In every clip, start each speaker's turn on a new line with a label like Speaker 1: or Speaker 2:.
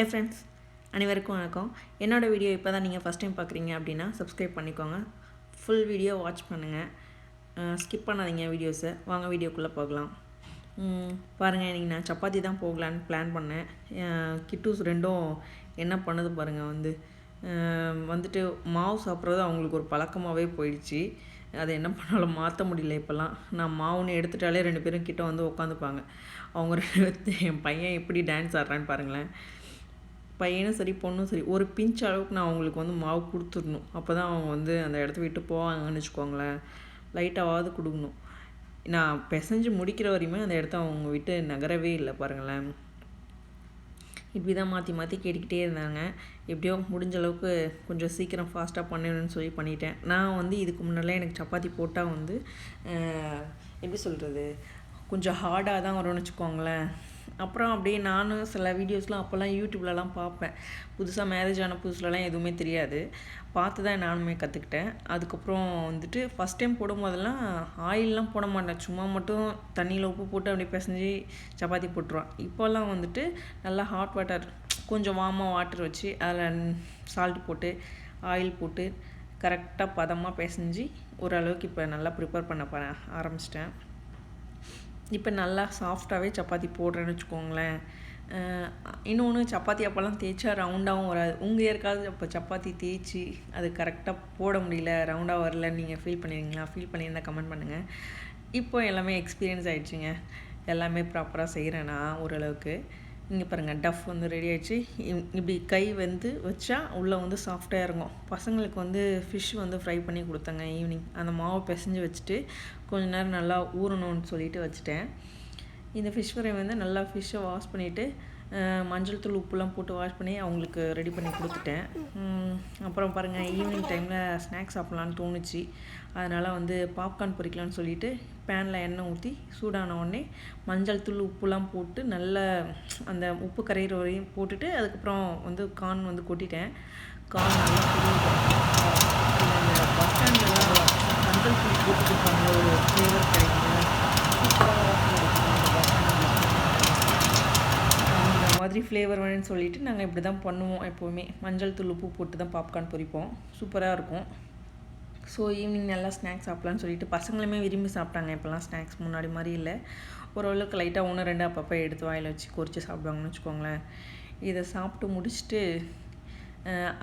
Speaker 1: Hi friends அனைவருக்கும் வணக்கம். என்னோடய வீடியோ இப்போ தான் நீங்கள் ஃபஸ்ட் டைம் பார்க்குறீங்க அப்படின்னா சப்ஸ்கிரைப் பண்ணிக்கோங்க. ஃபுல் வீடியோ வாட்ச் பண்ணுங்கள் ஸ்கிப் பண்ணாதீங்க வீடியோஸை வாங்க வீடியோக்குள்ளே போகலாம். பாருங்கள் இன்றைக்கி நான் சப்பாத்தி தான் போகலான்னு பிளான் பண்ணேன். கிட்டூஸ் ரெண்டும் என்ன பண்ணுது பாருங்கள் வந்து. வந்துட்டு மாவு சாப்பிட்றது அவங்களுக்கு ஒரு பழக்கமாகவே போயிடுச்சு. அதை என்ன பண்ணாலும் மாற்ற முடியல இப்போல்லாம். நான் மாவுன்னு எடுத்துட்டாலே ரெண்டு பேரும் கிட்ட வந்து உட்காந்துப்பாங்க. அவங்க ரெண்டு பேர்த்து என் பையன் எப்படி டான்ஸ் ஆடுறான்னு பாருங்களேன். பையனும் சரி பொண்ணும் சரி ஒரு பிஞ்ச் அளவுக்கு நான் அவங்களுக்கு வந்து மாவு கொடுத்துடணும். அப்போ தான் அவங்க வந்து அந்த இடத்த விட்டு போவாங்கன்னு வச்சுக்கோங்களேன். லைட்டாவது கொடுக்கணும். நான் பிசைஞ்சு முடிக்கிற வரையுமே அந்த இடத்த அவங்க விட்டு நகரவே இல்லை பாருங்களேன். இப்படி தான் மாற்றி மாற்றி கேட்டுக்கிட்டே இருந்தாங்க. எப்படியோ முடிஞ்ச அளவுக்கு கொஞ்சம் சீக்கிரம் ஃபாஸ்ட்டாக பண்ணணும்னு சொல்லி பண்ணிட்டேன். நான் வந்து இதுக்கு முன்னாடிலாம் எனக்கு சப்பாத்தி போட்டால் வந்து எப்படி சொல்கிறது கொஞ்சம் ஹார்டாக தான் வரும்னு வச்சுக்கோங்களேன். அப்புறம் அப்படியே நானும் சில வீடியோஸ்லாம் அப்போல்லாம் யூடியூப்லலாம் பார்ப்பேன். புதுசாக மேரேஜ் ஆன புதுசுலலாம் எதுவுமே தெரியாது. பார்த்து தான் நானுமே கற்றுக்கிட்டேன் அதுக்கப்புறம் வந்துட்டு ஃபஸ்ட் டைம் போடும்போதெல்லாம் ஆயிலெலாம் போட மாட்டேன். சும்மா மட்டும் தண்ணியில் உப்பு போட்டு அப்படியே பிசைஞ்சு சப்பாத்தி போட்டுருவான். இப்போல்லாம் வந்துட்டு நல்லா ஹாட் வாட்டர் கொஞ்சம் வார்மாக வாட்டர் வச்சு அதில் சால்ட் போட்டு ஆயில் போட்டு கரெக்டாக பதமாக பிசைஞ்சு ஓரளவுக்கு இப்போ நல்லா ப்ரிப்பேர் பண்ண ஆரம்பிச்சிட்டேன். இப்போ நல்லா சாஃப்டாகவே சப்பாத்தி போடுறேன்னு வச்சுக்கோங்களேன். இன்னொன்று சப்பாத்தி அப்போல்லாம் தேய்ச்சா ரவுண்டாகவும் வராது. உங்கள் யாருக்காவது அப்போ சப்பாத்தி தேய்ச்சி அது கரெக்டாக போட முடியல ரவுண்டாக வரலன்னு நீங்கள் ஃபீல் பண்ணிடுங்களா ஃபீல் பண்ணியிருந்தால் கமெண்ட் பண்ணுங்கள் இப்போ எல்லாமே எக்ஸ்பீரியன்ஸ் ஆகிடுச்சிங்க எல்லாமே ப்ராப்பராக செய்கிறேன் நான் ஓரளவுக்கு. இங்கே பாருங்கள் டஃப் வந்து ரெடி ஆகிடுச்சு இ- இப்படி கை வந்து வச்சா உள்ளே வந்து சாஃப்டாக இறங்கும். பசங்களுக்கு வந்து ஃபிஷ் வந்து ஃப்ரை பண்ணி கொடுத்தாங்க ஈவினிங் அந்த மாவை பிசைஞ்சு வச்சுட்டு கொஞ்ச நேரம் நல்லா ஊறணும்னு சொல்லிட்டு வச்சுட்டேன். இந்த ஃபிஷ் ஃப்ரை வந்து நல்லா ஃபிஷ்ஷை வாஷ் பண்ணிவிட்டு மஞ்சள் தூள் உப்புலாம் போட்டு வாஷ் பண்ணி அவங்களுக்கு ரெடி பண்ணி கொடுத்துட்டேன். அப்புறம் பாருங்கள் ஈவினிங் டைமில் ஸ்நாக்ஸ் சாப்பிட்லான்னு தோணுச்சு. அதனால் வந்து பாப்கார்ன் பொரிக்கலாம்னு சொல்லிட்டு பேனில் எண்ணெய் ஊற்றி சூடான உடனே மஞ்சள் தூள் உப்புலாம் போட்டு நல்ல அந்த உப்பு கரையிற வரையும் போட்டுட்டு அதுக்கப்புறம் வந்து கார்ன் வந்து கொட்டிட்டேன். கார்ன் நல்லா பஸ் ஸ்டாண்ட்லாம் மஞ்சள் தூள் போட்டு கொடுப்பாங்க ஒரு ஃப்ளேவர் கிடைக்கும் சூப்பராக வாசனை இருக்கும் அந்த bus stand ல. அந்த மாதிரி ஃப்ளேவர் வேணும்னு சொல்லிட்டு நாங்கள் இப்படி தான் பண்ணுவோம் எப்போவுமே. மஞ்சள் தூள் உப்பு போட்டு தான் பாப்கார்ன் பொரிப்போம். சூப்பராக இருக்கும். ஸோ ஈவினிங் நல்லா ஸ்நாக்ஸ் சாப்பிட்லான்னு சொல்லிட்டு பசங்களுமே விரும்பி சாப்பிட்டாங்க. இப்போல்லாம் ஸ்நாக்ஸ் முன்னாடி மாதிரி இல்லை. ஓரளவுக்கு லைட்டாக ஒன்று ரெண்டு அப்பப்போ எடுத்து வாயில் வச்சு கொறிச்சு சாப்பிடுவாங்கன்னு வச்சுக்கோங்களேன். இதை சாப்பிட்டு முடிச்சுட்டு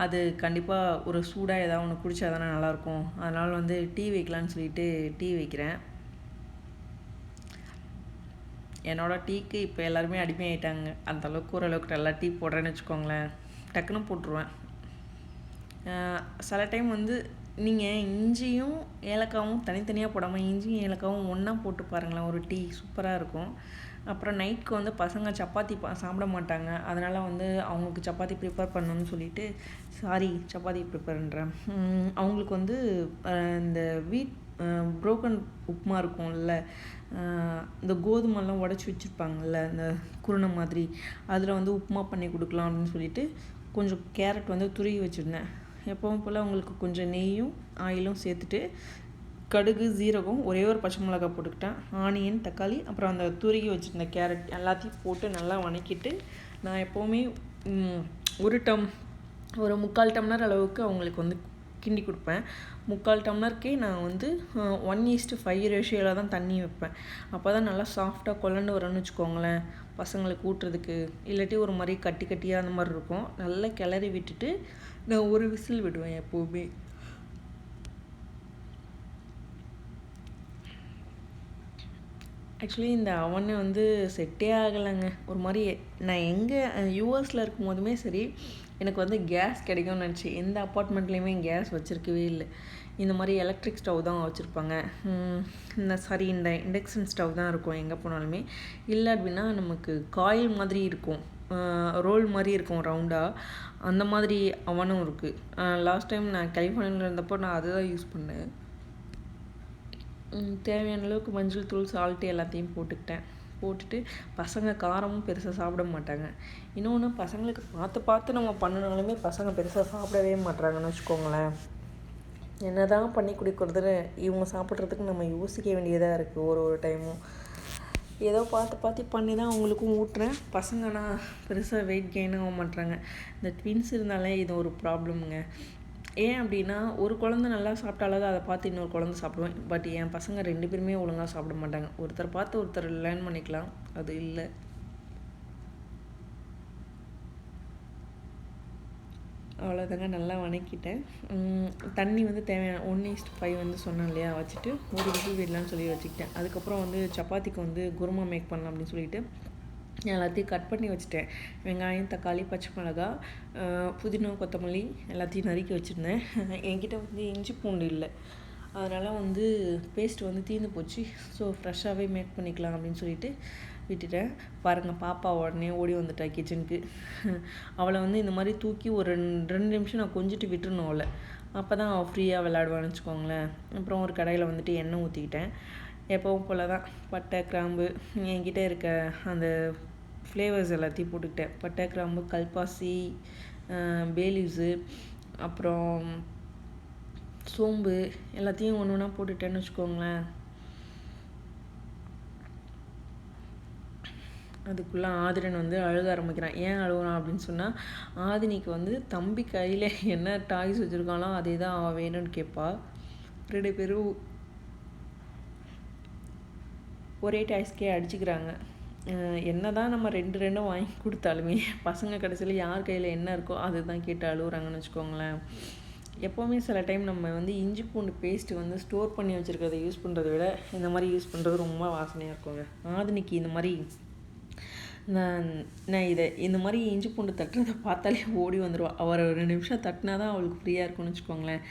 Speaker 1: அது கண்டிப்பாக ஒரு சூடாக ஏதாவது ஒன்று குடிச்சா தானே நல்லாயிருக்கும். அதனால் வந்து டீ வைக்கலான்னு சொல்லிட்டு டீ வைக்கிறேன். என்னோடய டீக்கு இப்போ எல்லாருமே அடிமையாயிட்டாங்க. ஆகிட்டாங்க அந்தளவுக்கு ஓரளவுக்கு நல்லா டீ போடுறேன்னு வச்சுக்கோங்களேன். டக்குன்னு போட்டுருவேன். சில டைம் வந்து நீங்கள் இஞ்சியும் ஏலக்காவும் தனித்தனியாக போடாமல் இஞ்சியும் ஏலக்காவும் ஒன்றா போட்டு பாருங்களேன். ஒரு டீ சூப்பராக இருக்கும். அப்புறம் நைட்க்கு வந்து பசங்க சப்பாத்தி பா சாப்பிட மாட்டாங்க. அதனால் வந்து அவங்களுக்கு சப்பாத்தி ப்ரிப்பேர் பண்ணணும்னு சொல்லிட்டு சாரி சப்பாத்தி ப்ரிப்பேர்ன்றேன் அவங்களுக்கு வந்து இந்த வீட் புரோக்கன் உப்புமா இருக்கும்ல இந்த கோதுமைலாம் உடச்சி வச்சுருப்பாங்கல்ல இந்த குருணை மாதிரி அதில் வந்து உப்புமா பண்ணி கொடுக்கலாம் அப்படின்னு சொல்லிட்டு கொஞ்சம் கேரட் வந்து துருவி வச்சுருந்தேன். எப்பவும் போல் உங்களுக்கு கொஞ்சம் நெய்யும் ஆயிலும் சேர்த்துட்டு கடுகு ஜீரகம் ஒரே ஒரு பச்சை மிளகாய் போட்டுக்கிட்டேன். ஆனியன் தக்காளி அப்புறம் அந்த துருகி வச்சுருந்த கேரட் எல்லாத்தையும் போட்டு நல்லா வணக்கிட்டு நான் எப்போவுமே ஒரு டம் ஒரு முக்கால் டம்ளர் அளவுக்கு அவங்களுக்கு வந்து கிண்டி கொடுப்பேன். முக்கால் டம்ளருக்கே நான் வந்து ஒன் ஈஸ்ட்டு ஃபைவ் ரேஷியோவில் தான் தண்ணி வைப்பேன். அப்போ தான் நல்லா சாஃப்டாக கொலண்டு வரணும்னு வச்சுக்கோங்களேன். பசங்களுக்கு ஊட்டுறதுக்கு. இல்லாட்டி ஒரு மாதிரி கட்டி கட்டியாக அந்த மாதிரி இருக்கும். நல்லா கிளறி விட்டுட்டு நான் ஒரு விசில் விடுவேன் எப்போவுமே. ஆக்சுவலி இந்த அவனு வந்து செட்டே ஆகலைங்க. ஒரு மாதிரி நான் எங்கே யூஎஸில் இருக்கும் போதுமே சரி எனக்கு வந்து கேஸ் கிடைக்கும்னு நினச்சி எந்த அப்பார்ட்மெண்ட்லேயுமே கேஸ் வச்சுருக்கவே இல்லை. இந்த மாதிரி எலக்ட்ரிக் ஸ்டவ் தான் வச்சுருப்பாங்க. இந்த சாரி இந்த இண்டக்ஷன் ஸ்டவ் தான் இருக்கும் எங்கே போனாலுமே. இல்லை அப்படின்னா நமக்கு காயில் மாதிரி இருக்கும். ரோல் மாதிரி இருக்கும் ரவுண்டாக அந்த மாதிரி அவனும் இருக்குது லாஸ்ட் டைம் நான் கலிஃபோர்னியாவில் இருந்தப்போ நான் அதை தான் யூஸ் பண்ணேன் தேவையான அளவுக்கு மஞ்சள் தூள் சால்ட்டு எல்லாத்தையும் போட்டுக்கிட்டேன். போட்டுட்டு பசங்க காரமும் பெருசாக சாப்பிட மாட்டாங்க. இன்னொன்று பசங்களுக்கு பார்த்து பார்த்து நம்ம பண்ணினாலுமே பசங்க பெருசாக சாப்பிடவே மாட்றாங்கன்னு வச்சுக்கோங்களேன். என்னதான் பண்ணி கொடுக்குறதுன்னு இவங்க சாப்பிட்றதுக்கு நம்ம யோசிக்க வேண்டியதாக இருக்குது ஒரு ஒரு டைமும் ஏதோ பார்த்து பார்த்து பண்ணி தான் அவங்களுக்கும் ஊட்டுறேன். பசங்க நான் பெருசாக வெயிட் கெயின் ஆக மாட்டுறாங்க இந்த ட்வின்ஸ் இருந்தாலே இது ஒரு ப்ராப்ளமுங்க ஏன் அப்படின்னா ஒரு குழந்தை நல்லா சாப்பிட்டாலும் அதை பார்த்து இன்னொரு குழந்தை சாப்பிடுவேன். பட் என் பசங்க ரெண்டு பேருமே ஒழுங்காக சாப்பிட மாட்டாங்க. ஒருத்தர் பார்த்து ஒருத்தர் லேர்ன் பண்ணிக்கலாம். அது இல்லை. அவ்வளோதாங்க நல்லா வணக்கிட்டேன். தண்ணி வந்து தேவையான ஒன் ஈஸ்ட் ஃபைவ் வந்து சொன்னேன் இல்லையா வச்சுட்டு ஒரு விசில் விடலான்னு சொல்லி வச்சுக்கிட்டேன். அதுக்கப்புறம் வந்து சப்பாத்திக்கு வந்து குருமா மேக் பண்ணலாம் அப்படின்னு சொல்லிட்டு எல்லாத்தையும் கட் பண்ணி வச்சுட்டேன். வெங்காயம் தக்காளி பச்சை மிளகா புதினா கொத்தமல்லி எல்லாத்தையும் நறுக்கி வச்சுருந்தேன். என்கிட்ட வந்து இஞ்சி பூண்டு இல்லை. அதனால் வந்து பேஸ்ட் வந்து தீர்ந்து போச்சு. ஸோ ஃப்ரெஷ்ஷாகவே மேக் பண்ணிக்கலாம் அப்படின்னு சொல்லிட்டு விட்டுட்டேன். பாருங்கள் பாப்பா உடனே ஓடி வந்துட்டா கிச்சனுக்கு அவளை வந்து இந்த மாதிரி தூக்கி ஒரு ரெண்டு ரெண்டு நிமிஷம் நான் கொஞ்சிட்டு விட்டுருணும் அவளை. அப்போ தான் அவள் ஃப்ரீயாக விளாடுவான்னு வச்சுக்கோங்களேன். அப்புறம் ஒரு கடையில் வந்துட்டு எண்ணெய் ஊற்றிக்கிட்டேன் எப்பவும் போல தான் பட்டை கிராம்பு என்கிட்ட இருக்க அந்த ஃப்ளேவர்ஸ் எல்லாத்தையும் போட்டுக்கிட்டேன். பட்டை கிராம்பு கல்பாசி பேலீவ்ஸு அப்புறம் சோம்பு எல்லாத்தையும் ஒன்று ஒன்றா போட்டுட்டேன்னு வச்சுக்கோங்களேன். அதுக்குள்ளே ஆதிரன் வந்து அழுக ஆரம்பிக்கிறான். ஏன் அழுகுறான் அப்படின்னு சொன்னால் ஆதினிக்கு வந்து தம்பி கையில் என்ன டாய்ஸ் வச்சுருக்காங்களோ அதே தான் அவன் வேணும்னு கேட்பா. ரெண்டு பேரும் ஒரே டாய்ஸ்க்கே அடிச்சுக்கிறாங்க. என்ன தான் நம்ம ரெண்டு ரெண்டும் வாங்கி கொடுத்தாலுமே பசங்க கடைசியில் யார் கையில் என்ன இருக்கோ அதுதான் கேட்டு அழுகுறாங்கன்னு வச்சுக்கோங்களேன். எப்போவுமே சில டைம் நம்ம வந்து இஞ்சி பூண்டு பேஸ்ட்டு வந்து ஸ்டோர் பண்ணி வச்சுருக்கிறத யூஸ் பண்ணுறத விட இந்த மாதிரி யூஸ் பண்ணுறது ரொம்ப வாசனையாக இருக்குங்க. ஆதினிக்கு இந்த மாதிரி நான் நான் இதை இந்த மாதிரி இஞ்சி பூண்டு தட்டுறதை பார்த்தாலே ஓடி வந்துடுவாள் அவர் ஒரு ரெண்டு நிமிஷம் தட்டினா தான் அவளுக்கு ஃப்ரீயாக இருக்கும்னு வச்சுக்கோங்களேன்.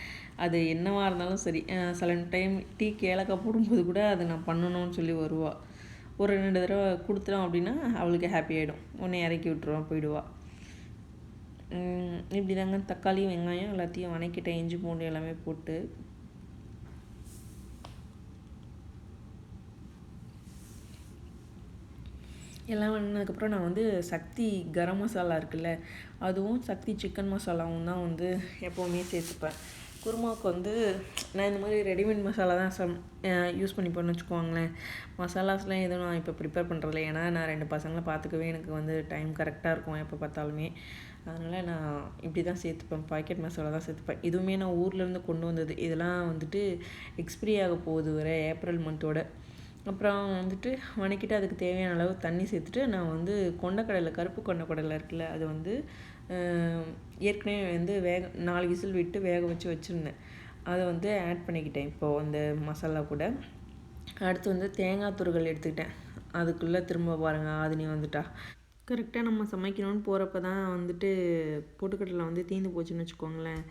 Speaker 1: அது என்னவாக இருந்தாலும் சரி. சில டைம் டீ ஏலக்காய் போடும்போது கூட அதை நான் பண்ணணும்னு சொல்லி வருவாள் ஒரு ரெண்டு தடவை கொடுத்துட்டோம் அப்படின்னா அவளுக்கு ஹாப்பி ஆகிடும் உன்னை இறக்கி விட்டுருவான் போயிடுவாள் இப்படி தாங்க தக்காளி வெங்காயம் எல்லாத்தையும் வணக்கிட்டேன். இஞ்சி பூண்டு எல்லாமே போட்டு. எல்லாம் வந்ததுக்கப்புறம் நான் வந்து சக்தி கரம் மசாலா இருக்குல்ல அதுவும் சக்தி சிக்கன் மசாலாவும் தான் வந்து எப்போவுமே சேர்த்துப்பேன். குருமாவுக்கு வந்து நான் இந்த மாதிரி ரெடிமேட் மசாலா தான் சம் யூஸ் பண்ணிப்பேன்னு வச்சுக்கோங்களேன். மசாலாஸ்லாம் எதுவும் நான் இப்போ ப்ரிப்பேர் பண்ணுறதில்ல ஏன்னா நான் ரெண்டு பசங்களை பார்த்துக்கவே எனக்கு வந்து டைம் கரெக்டாக இருக்கும் எப்போ பார்த்தாலுமே. அதனால் நான் இப்படி தான் சேர்த்துப்பேன். பாக்கெட் மசாலா தான் சேர்த்துப்பேன். இதுவுமே நான் ஊர்லேருந்து கொண்டு வந்தது. இதெல்லாம் வந்துட்டு எக்ஸ்பிரி ஆக போகுது வர ஏப்ரல் மந்தோட அப்புறம் வந்துட்டு வணக்கிட்டு அதுக்கு தேவையான அளவு தண்ணி சேர்த்துட்டு நான் வந்து கொண்டக்கடலை கருப்பு கொண்டக்கடலை இருக்குல்ல அது வந்து ஏற்கனவே வந்து வேக நாலு விசில் விட்டு வேக வச்சு வச்சுருந்தேன். அதை வந்து ஆட் பண்ணிக்கிட்டேன். இப்போது அந்த மசாலா கூட. அடுத்து வந்து தேங்காய் துருகள் எடுத்துக்கிட்டேன். அதுக்குள்ளே திரும்ப பாருங்கள் ஆதினி வந்துட்டா. கரெக்டாக நம்ம சமைக்கணும்னு போகிறப்ப தான் வந்துட்டு பொட்டுக்கடலை வந்து தீந்து போச்சுன்னு வச்சுக்கோங்களேன்.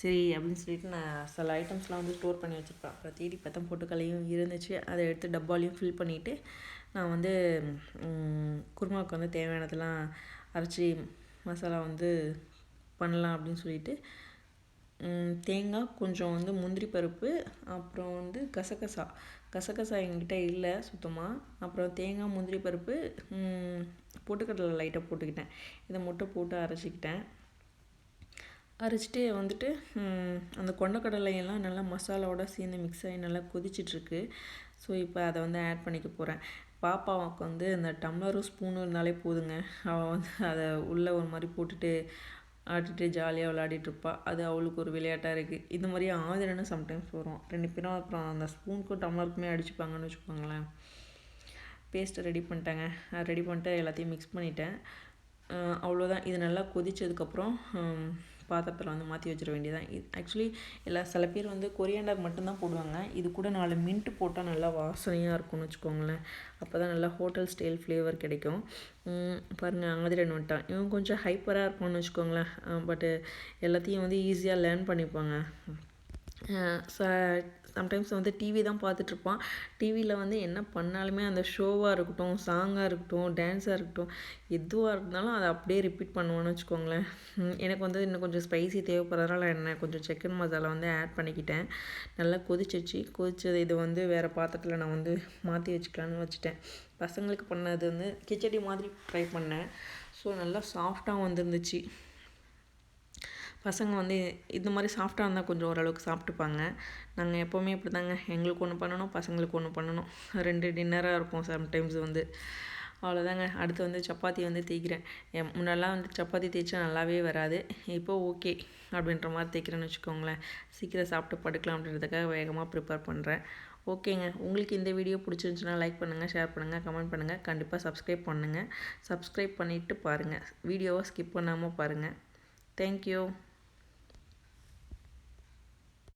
Speaker 1: சரி அப்படின்னு சொல்லிட்டு நான் சில ஐட்டம்ஸ்லாம் வந்து ஸ்டோர் பண்ணி வச்சுருப்பேன். அப்புறம் தேடி பார்த்தா பொட்டுக்கடலையும் இருந்துச்சு. அதை எடுத்து டப்பாலையும் ஃபில் பண்ணிவிட்டு நான் வந்து குருமாவுக்கு வந்து தேவையானதெல்லாம் அரைச்சி மசாலா வந்து பண்ணலாம் அப்படின்னு சொல்லிட்டு தேங்காய் கொஞ்சம் வந்து முந்திரி பருப்பு அப்புறம் வந்து கசகசா. கசகசா எங்கிட்ட இல்லை சுத்தமாக அப்புறம் தேங்காய் முந்திரி பருப்பு போட்டுக்கடலை பொட்டுக்கடலை லைட்டாக போட்டுக்கிட்டேன். இதை மட்டும் போட்டு அரைச்சிக்கிட்டேன். அரைச்சிட்டு வந்துட்டு அந்த கொண்டக்கடலையெல்லாம் நல்லா மசாலாவோட சேர்ந்து மிக்ஸ் ஆகி நல்லா கொதிச்சிட்ருக்கு. ஸோ இப்போ அதை வந்து ஆட் பண்ணிக்க போகிறேன் பாப்பாவுக்கு வந்து இந்த டம்ளரும் ஸ்பூனும் இருந்தாலே போதுங்க. அவள் வந்து அதை உள்ளே ஒரு மாதிரி போட்டுட்டு ஆட்டிட்டு ஜாலியாக விளையாடிட்டுருப்பா அது அவளுக்கு ஒரு விளையாட்டாக இருக்குது இந்த மாதிரி ஆதிரன்னு சம்டைம்ஸ் வரும். ரெண்டு பேரும் அப்புறம் அந்த ஸ்பூனுக்கும் டம்ளருக்குமே அடிச்சுப்பாங்கன்னு வச்சுக்கோங்களேன். பேஸ்ட்டை ரெடி பண்ணிட்டேங்க. ரெடி பண்ணிட்டு எல்லாத்தையும் மிக்ஸ் பண்ணிட்டேன். அவ்வளோதான் இது நல்லா கொதித்ததுக்கப்புறம் பாத்திரத்தில் வந்து மாற்றி வச்சிட வேண்டியதான் இது ஆக்சுவலி எல்லா சில பேர் வந்து கொரியாண்டர் மட்டும்தான் போடுவாங்க. இது கூட நாலு மின்ட் போட்டால் நல்லா வாசனையாக இருக்கும்னு வச்சுக்கோங்களேன். அப்போ தான் நல்லா ஹோட்டல் ஸ்டைல் ஃப்ளேவர் கிடைக்கும். பாருங்கள் பாருங்க வந்துட்டான். இவன் கொஞ்சம் ஹைப்பராக இருப்பான்னு வச்சுக்கோங்களேன். பட்டு எல்லாத்தையும் வந்து ஈஸியாக லேர்ன் பண்ணிப்பாங்க. சம்டைம்ஸ் வந்து டிவி தான் பார்த்துட்ருப்பான். டிவியில் வந்து என்ன பண்ணாலுமே அந்த ஷோவாக இருக்கட்டும் சாங்காக இருக்கட்டும் டான்ஸாக இருக்கட்டும் எதுவாக இருந்தாலும் அதை அப்படியே ரிப்பீட் பண்ணுவோன்னு வச்சுக்கோங்களேன். எனக்கு வந்து இன்னும் கொஞ்சம் ஸ்பைசி தேவைப்படுறதுனால என்ன கொஞ்சம் சிக்கன் மசாலா வந்து ஆட் பண்ணிக்கிட்டேன். நல்லா கொதிச்சிச்சு கொதிச்சது இது வந்து வேறு பாத்திரத்தில் நான் வந்து மாற்றி வச்சுக்கலான்னு வச்சுட்டேன். பசங்களுக்கு பண்ணது வந்து கிச்சடி மாதிரி ட்ரை பண்ணேன். ஸோ நல்லா சாஃப்டாக வந்துருந்துச்சு. பசங்க வந்து இந்த மாதிரி சாஃப்டாக இருந்தால் கொஞ்சம் ஓரளவுக்கு சாப்பிட்டுப்பாங்க. நாங்கள் எப்போவுமே இப்படி தாங்க எங்களுக்கு ஒன்று பண்ணணும் பசங்களுக்கு ஒன்று பண்ணணும். ரெண்டு டின்னராக இருக்கும் சம்டைம்ஸ் வந்து. அவ்வளோதாங்க அடுத்து வந்து சப்பாத்தி வந்து தேய்க்கிறேன். என் முன்னெல்லாம் வந்து சப்பாத்தி தேய்ச்சா நல்லாவே வராது. இப்போ ஓகே அப்படின்ற மாதிரி தேய்க்கிறேன்னு வச்சுக்கோங்களேன். சீக்கிரம் சாப்பிட்டு படுக்கலாம் அப்படின்றதுக்காக வேகமாக ப்ரிப்பேர் பண்ணுறேன் ஓகேங்க உங்களுக்கு இந்த வீடியோ பிடிச்சிருந்துச்சுன்னா லைக் பண்ணுங்கள் ஷேர் பண்ணுங்கள் கமெண்ட் பண்ணுங்கள் கண்டிப்பாக சப்ஸ்கிரைப் பண்ணுங்கள் சப்ஸ்கிரைப் பண்ணிவிட்டு பாருங்கள் வீடியோவை ஸ்கிப் பண்ணாமல் பாருங்கள் தேங்க்யூ